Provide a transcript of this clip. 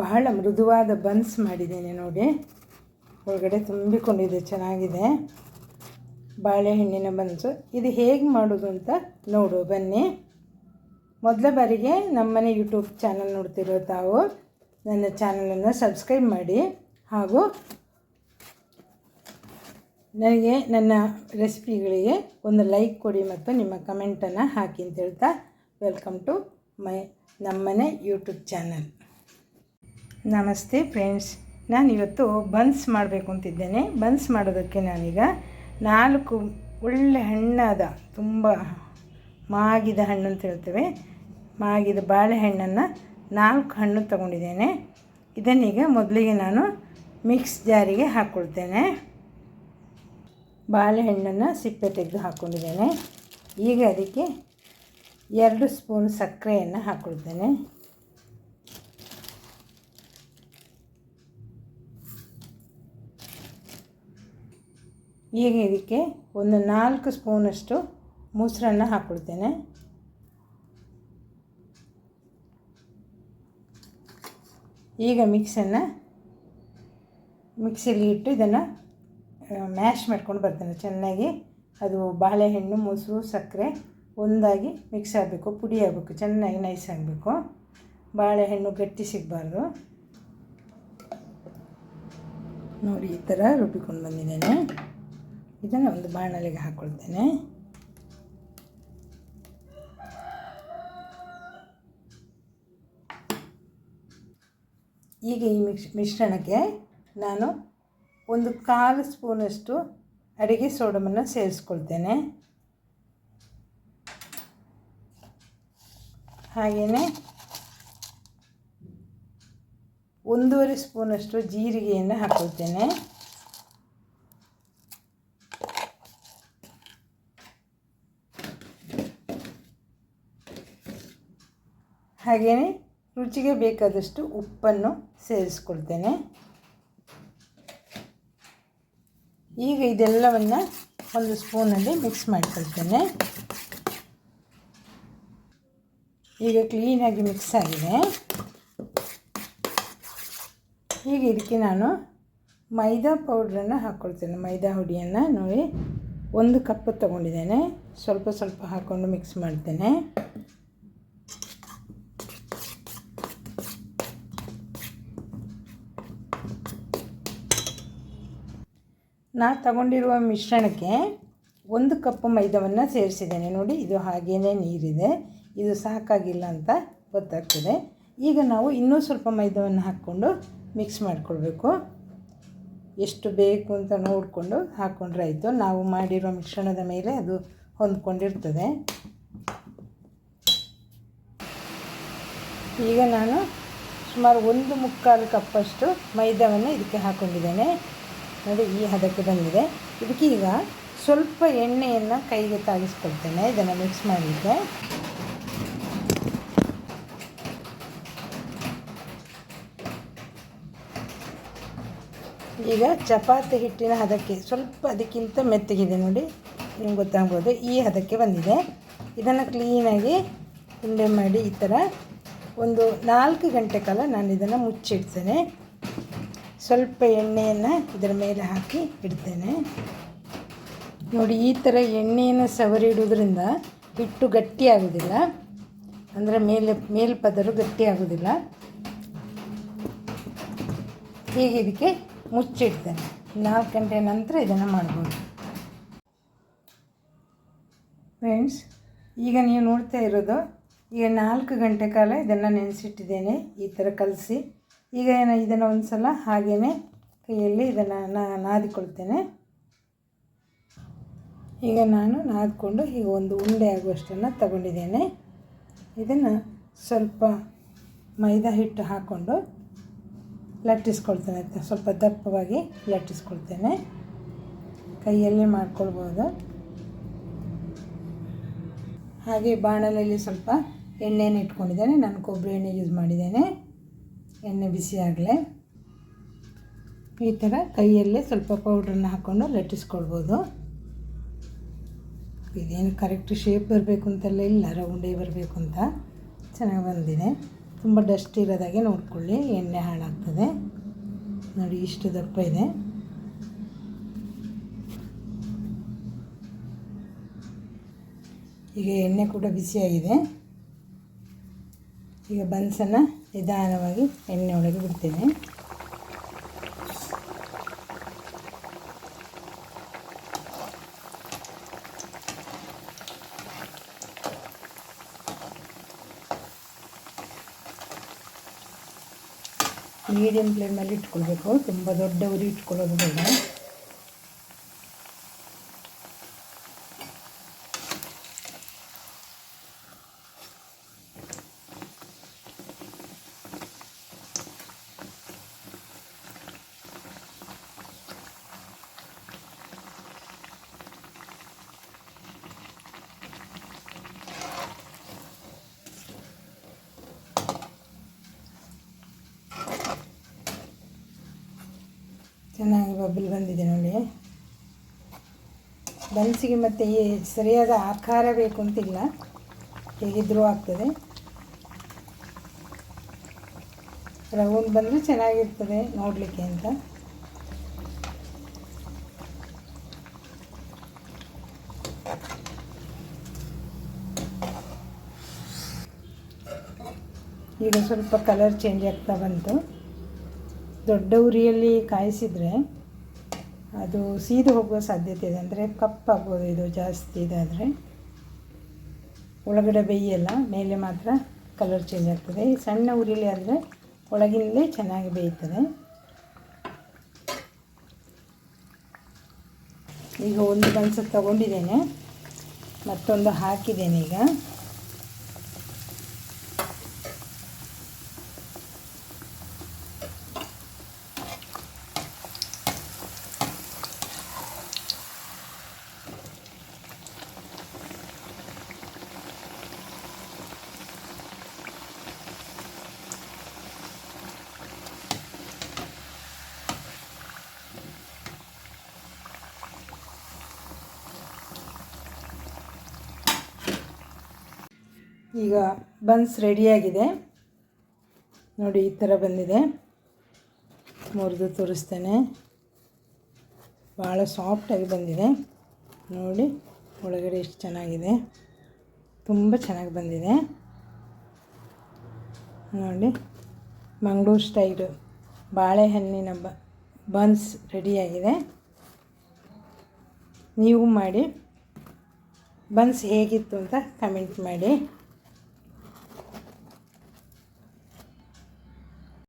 ಬಹಳ ಮೃದುವಾದ ಬನ್ಸ್ ಮಾಡಿದ್ದೀನಿ ನೋಡಿ. ಒಳಗಡೆ ತುಂಬಿಕೊಂಡಿದೆ, ಚೆನ್ನಾಗಿದೆ. ಬಾಳೆಹಣ್ಣಿನ ಬನ್ಸು. ಇದು ಹೇಗೆ ಮಾಡೋದು ಅಂತ ನೋಡು, ಬನ್ನಿ. ಮೊದಲ ಬಾರಿಗೆ ನಮ್ಮನೆ ಯೂಟ್ಯೂಬ್ ಚಾನಲ್ ನೋಡ್ತಿರೋ ತಾವು, ನನ್ನ ಚಾನಲನ್ನು ಸಬ್ಸ್ಕ್ರೈಬ್ ಮಾಡಿ. ಹಾಗೂ ನನಗೆ ನನ್ನ ರೆಸಿಪಿಗಳಿಗೆ ಒಂದು ಲೈಕ್ ಕೊಡಿ ಮತ್ತು ನಿಮ್ಮ ಕಮೆಂಟನ್ನು ಹಾಕಿ ಅಂತ ಹೇಳ್ತಾ, ವೆಲ್ಕಮ್ ಟು ಮೈ ನಮ್ಮನೆ ಯೂಟ್ಯೂಬ್ ಚಾನಲ್. ನಮಸ್ತೆ ಫ್ರೆಂಡ್ಸ್. ನಾನಿವತ್ತು ಬನ್ಸ್ ಮಾಡಬೇಕು ಅಂತಿದ್ದೇನೆ. ಬನ್ಸ್ ಮಾಡೋದಕ್ಕೆ ನಾನೀಗ ನಾಲ್ಕು ಒಳ್ಳೆ ಹಣ್ಣಾದ, ತುಂಬ ಮಾಗಿದ ಹಣ್ಣು ಅಂತ ಹೇಳ್ತೇವೆ. ಮಾಗಿದ ಬಾಳೆಹಣ್ಣನ್ನು ನಾಲ್ಕು ಹಣ್ಣು ತಗೊಂಡಿದ್ದೇನೆ. ಇದನ್ನೀಗ ಮೊದಲಿಗೆ ನಾನು ಮಿಕ್ಸ್ ಜಾರಿಗೆ ಹಾಕ್ಕೊಳ್ತೇನೆ ಬಾಳೆಹಣ್ಣನ್ನು ಸಿಪ್ಪೆ ತೆಗೆದು ಹಾಕ್ಕೊಂಡಿದ್ದೇನೆ ಈಗ ಅದಕ್ಕೆ ಎರಡು ಸ್ಪೂನ್ ಸಕ್ಕರೆಯನ್ನು ಹಾಕ್ಕೊಳ್ತೇನೆ ಈಗ ಇದಕ್ಕೆ ಒಂದು ನಾಲ್ಕು ಸ್ಪೂನಷ್ಟು ಮೊಸರನ್ನ ಹಾಕ್ಕೊಳ್ತೇನೆ ಈಗ ಮಿಕ್ಸನ್ನು ಮಿಕ್ಸಿಲಿ ಇಟ್ಟು ಇದನ್ನು ಮ್ಯಾಶ್ ಮಾಡ್ಕೊಂಡು ಬರ್ತೇನೆ ಚೆನ್ನಾಗಿ. ಅದು ಬಾಳೆಹಣ್ಣು, ಮೊಸರು, ಸಕ್ಕರೆ ಒಂದಾಗಿ ಮಿಕ್ಸ್ ಆಗಬೇಕು, ಪುಡಿ ಆಗಬೇಕು, ಚೆನ್ನಾಗಿ ನೈಸ್ ಆಗಬೇಕು. ಬಾಳೆಹಣ್ಣು ಗಟ್ಟಿ ಸಿಗಬಾರ್ದು. ನೋಡಿ, ಈ ಥರ ರುಬ್ಬಿಕೊಂಡು ಬಂದಿದ್ದೇನೆ. ಇದನ್ನು ಒಂದು ಬಾಣಲೆಗೆ ಹಾಕ್ಕೊಳ್ತೇನೆ ಈಗ ಈ ಮಿಕ್ಸ್ ಮಿಶ್ರಣಕ್ಕೆ ನಾನು ಒಂದು ಕಾಲು ಸ್ಪೂನಷ್ಟು ಅಡುಗೆ ಸೋಡವನ್ನು ಸೇರಿಸ್ಕೊಳ್ತೇನೆ. ಹಾಗೆಯೇ ಒಂದೂವರೆ ಸ್ಪೂನಷ್ಟು ಜೀರಿಗೆಯನ್ನು ಹಾಕ್ಕೊಳ್ತೇನೆ ಹಾಗೆಯೇ ರುಚಿಗೆ ಬೇಕಾದಷ್ಟು ಉಪ್ಪನ್ನು ಸೇರಿಸ್ಕೊಳ್ತೇನೆ. ಈಗ ಇದೆಲ್ಲವನ್ನು ಒಂದು ಸ್ಪೂನಲ್ಲಿ ಮಿಕ್ಸ್ ಮಾಡ್ಕೊಳ್ತೇನೆ. ಈಗ ಕ್ಲೀನಾಗಿ ಮಿಕ್ಸ್ ಆಗಿದೆ. ಈಗ ಇದಕ್ಕೆ ನಾನು ಮೈದಾ ಪೌಡ್ರನ್ನು ಹಾಕ್ಕೊಳ್ತೇನೆ. ಮೈದಾ ಹುಡಿಯನ್ನು ನೋಡಿ ಒಂದು ಕಪ್ ತಗೊಂಡಿದ್ದೇನೆ. ಸ್ವಲ್ಪ ಸ್ವಲ್ಪ ಹಾಕ್ಕೊಂಡು ಮಿಕ್ಸ್ ಮಾಡ್ತೇನೆ. ನಾ ತಗೊಂಡಿರುವ ಮಿಶ್ರಣಕ್ಕೆ ಒಂದು ಕಪ್ ಮೈದವನ್ನು ಸೇರಿಸಿದ್ದೇನೆ. ನೋಡಿ, ಇದು ಹಾಗೇ ನೀರಿದೆ. ಇದು ಸಾಕಾಗಿಲ್ಲ ಅಂತ ಗೊತ್ತಾಗ್ತದೆ. ಈಗ ನಾವು ಇನ್ನೂ ಸ್ವಲ್ಪ ಮೈದವನ್ನು ಹಾಕ್ಕೊಂಡು ಮಿಕ್ಸ್ ಮಾಡಿಕೊಳ್ಬೇಕು. ಎಷ್ಟು ಬೇಕು ಅಂತ ನೋಡಿಕೊಂಡು ಹಾಕ್ಕೊಂಡ್ರೆ ಆಯಿತು. ನಾವು ಮಾಡಿರುವ ಮಿಶ್ರಣದ ಮೇಲೆ ಅದು ಹೊಂದ್ಕೊಂಡಿರ್ತದೆ. ಈಗ ನಾನು ಸುಮಾರು ಒಂದು ಮುಕ್ಕಾಲು ಕಪ್ಪಷ್ಟು ಮೈದಾವನ್ನು ಇದಕ್ಕೆ ಹಾಕ್ಕೊಂಡಿದ್ದೇನೆ ನೋಡಿ, ಈ ಹದಕ್ಕೆ ಬಂದಿದೆ. ಇದಕ್ಕೆ ಈಗ ಸ್ವಲ್ಪ ಎಣ್ಣೆಯನ್ನು ಕೈಗೆ ತಾಗಿಸ್ಕೊಳ್ತೇನೆ. ಇದನ್ನು ಮಿಕ್ಸ್ ಮಾಡಲಿಕ್ಕೆ. ಈಗ ಚಪಾತಿ ಹಿಟ್ಟಿನ ಹದಕ್ಕೆ ಸ್ವಲ್ಪ ಅದಕ್ಕಿಂತ ಮೆತ್ತಗಿದೆ ನೋಡಿ. ನಿಮ್ಗೆ ಗೊತ್ತಾಗ್ಬೋದು, ಈ ಹದಕ್ಕೆ ಬಂದಿದೆ. ಇದನ್ನು ಕ್ಲೀನಾಗಿ ಉಂಡೆ ಮಾಡಿ ಈ ಥರ ಒಂದು ನಾಲ್ಕು ಗಂಟೆ ಕಾಲ ನಾನು ಇದನ್ನು ಮುಚ್ಚಿಡ್ತೇನೆ. ಸ್ವಲ್ಪ ಎಣ್ಣೆಯನ್ನು ಇದರ ಮೇಲೆ ಹಾಕಿ ಇಡ್ತೇನೆ. ನೋಡಿ, ಈ ಥರ ಎಣ್ಣೆಯನ್ನು ಸವರಿ ಇಡೋದ್ರಿಂದ ಹಿಟ್ಟು ಗಟ್ಟಿ ಆಗೋದಿಲ್ಲ. ಅಂದರೆ ಮೇಲೆ ಮೇಲ್ಪದರು ಗಟ್ಟಿ ಆಗೋದಿಲ್ಲ. ಹೀಗೆ ಇದಕ್ಕೆ ಮುಚ್ಚಿಡ್ತೇನೆ. ನಾಲ್ಕು ಗಂಟೆ ನಂತರ ಇದನ್ನು ಮಾಡ್ಬೋದು. ಫ್ರೆಂಡ್ಸ್ ಈಗ ನೀವು ನೋಡ್ತಾ ಇರೋದು, ಈಗ ನಾಲ್ಕು ಗಂಟೆ ಕಾಲ ಇದನ್ನು ನೆನೆಸಿಟ್ಟಿದ್ದೇನೆ. ಈ ಥರ ಕಲಸಿ. ಈಗ ಏನು ಇದನ್ನು ಒಂದು ಸಲ ಹಾಗೇ ಕೈಯಲ್ಲಿ ಇದನ್ನು ನಾದಿಕೊಳ್ತೇನೆ. ಈಗ ನಾನು ನಾದಿಕೊಂಡು ಈಗ ಒಂದು ಉಂಡೆ ಆಗುವಷ್ಟನ್ನು ತಗೊಂಡಿದ್ದೇನೆ. ಇದನ್ನು ಸ್ವಲ್ಪ ಮೈದಾ ಹಿಟ್ಟು ಹಾಕ್ಕೊಂಡು ಲಟ್ಟಿಸ್ಕೊಳ್ತೇನೆ. ಸ್ವಲ್ಪ ದಪ್ಪವಾಗಿ ಲಟ್ಟಿಸ್ಕೊಳ್ತೇನೆ. ಕೈಯಲ್ಲೇ ಮಾಡ್ಕೊಳ್ಬೋದು. ಹಾಗೆ ಬಾಣಲೆಯಲ್ಲಿ ಸ್ವಲ್ಪ ಎಣ್ಣೆಯನ್ನು ಇಟ್ಕೊಂಡಿದ್ದೇನೆ. ನಾನು ಕೊಬ್ಬರಿ ಎಣ್ಣೆ ಯೂಸ್ ಮಾಡಿದ್ದೇನೆ. ಎಣ್ಣೆ ಬಿಸಿ ಆಗಲೇ ಈ ಥರ ಕೈಯಲ್ಲೇ ಸ್ವಲ್ಪ ಪೌಡ್ರನ್ನ ಹಾಕ್ಕೊಂಡು ಲಟ್ಟಿಸ್ಕೊಳ್ಬೋದು. ಇದೇನು ಕರೆಕ್ಟ್ ಶೇಪ್ ಬರಬೇಕು ಅಂತೆಲ್ಲ ಇಲ್ಲ ರೌಂಡೇ ಬರಬೇಕು ಅಂತ. ಚೆನ್ನಾಗಿ ಬಂದಿದೆ. ತುಂಬ ಡಸ್ಟ್ ಇರೋದಾಗೆ ನೋಡ್ಕೊಳ್ಳಿ, ಎಣ್ಣೆ ಹಾಳಾಗ್ತದೆ. ನೋಡಿ, ಇಷ್ಟು ದಪ್ಪ ಇದೆ. ಈಗ ಎಣ್ಣೆ ಕೂಡ ಬಿಸಿಯಾಗಿದೆ. ಈಗ ಬನ್ಸನ್ನು ನಿಧಾನವಾಗಿ ಎಣ್ಣೆ ಒಳಗೆ ಬಿಡ್ತೇನೆ. ಮೀಡಿಯಮ್ ಫ್ಲೇಮಲ್ಲಿ ಇಟ್ಕೊಳ್ಬೇಕು. ತುಂಬ ದೊಡ್ಡ ಉರಿ ಇಟ್ಕೊಳ್ಳೋದು ಬೇಡ. ಚೆನ್ನಾಗಿ ಬಬ್ಬಲ್ ಬಂದಿದೆ ನೋಡಿ. ಬನ್ಸಿಗೆ ಮತ್ತು ಸರಿಯಾದ ಆಕಾರ ಬೇಕು ಅಂತಿಲ್ಲ ಹೇಗಿದ್ರೂ ಆಗ್ತದೆ. ರೌಂಡ್ ಬಂದರೆ ಚೆನ್ನಾಗಿರ್ತದೆ ನೋಡಲಿಕ್ಕೆ ಅಂತ. ಈಗ ಸ್ವಲ್ಪ ಕಲರ್ ಚೇಂಜ್ ಆಗ್ತಾ ಬಂತು. ದೊಡ್ಡ ಉರಿಯಲ್ಲಿ ಕಾಯಿಸಿದರೆ ಅದು ಸೀದು ಹೋಗುವ ಸಾಧ್ಯತೆ ಇದೆ. ಅಂದರೆ ಕಪ್ಪಾಗ್ಬೋದು ಇದು ಜಾಸ್ತಿ ಇದಾದರೆ. ಒಳಗಡೆ ಬೇಯಲ್ಲ ಮೇಲೆ ಮಾತ್ರ ಕಲರ್ ಚೇಂಜ್ ಆಗ್ತದೆ. ಸಣ್ಣ ಉರಿಲಿ ಆದರೆ ಒಳಗಿನಲ್ಲೇ ಚೆನ್ನಾಗಿ ಬೇಯ್ತದೆ. ಈಗ ಒಂದು ಬನ್ಸ ತಗೊಂಡಿದ್ದೇನೆ. ಮತ್ತೊಂದು ಹಾಕಿದ್ದೇನೆ ಈಗ. ಈಗ ಬನ್ಸ್ ರೆಡಿಯಾಗಿದೆ. ನೋಡಿ, ಈ ಥರ ಬಂದಿದೆ. ಮುರಿದು ತೋರಿಸ್ತೇನೆ. ಭಾಳ ಸಾಫ್ಟಾಗಿ ಬಂದಿದೆ. ನೋಡಿ, ಒಳಗಡೆ ಎಷ್ಟು ಚೆನ್ನಾಗಿದೆ. ತುಂಬ ಚೆನ್ನಾಗಿ ಬಂದಿದೆ. ನೋಡಿ, ಮಂಗಳೂರು ಸ್ಟೈಲು. ಬಾಳೆಹಣ್ಣಿನ ಬ, ಬನ್ಸ್ ರೆಡಿಯಾಗಿದೆ. ನೀವು ಮಾಡಿ, ಬನ್ಸ್ ಹೇಗಿತ್ತು ಅಂತ ಕಮೆಂಟ್ ಮಾಡಿ.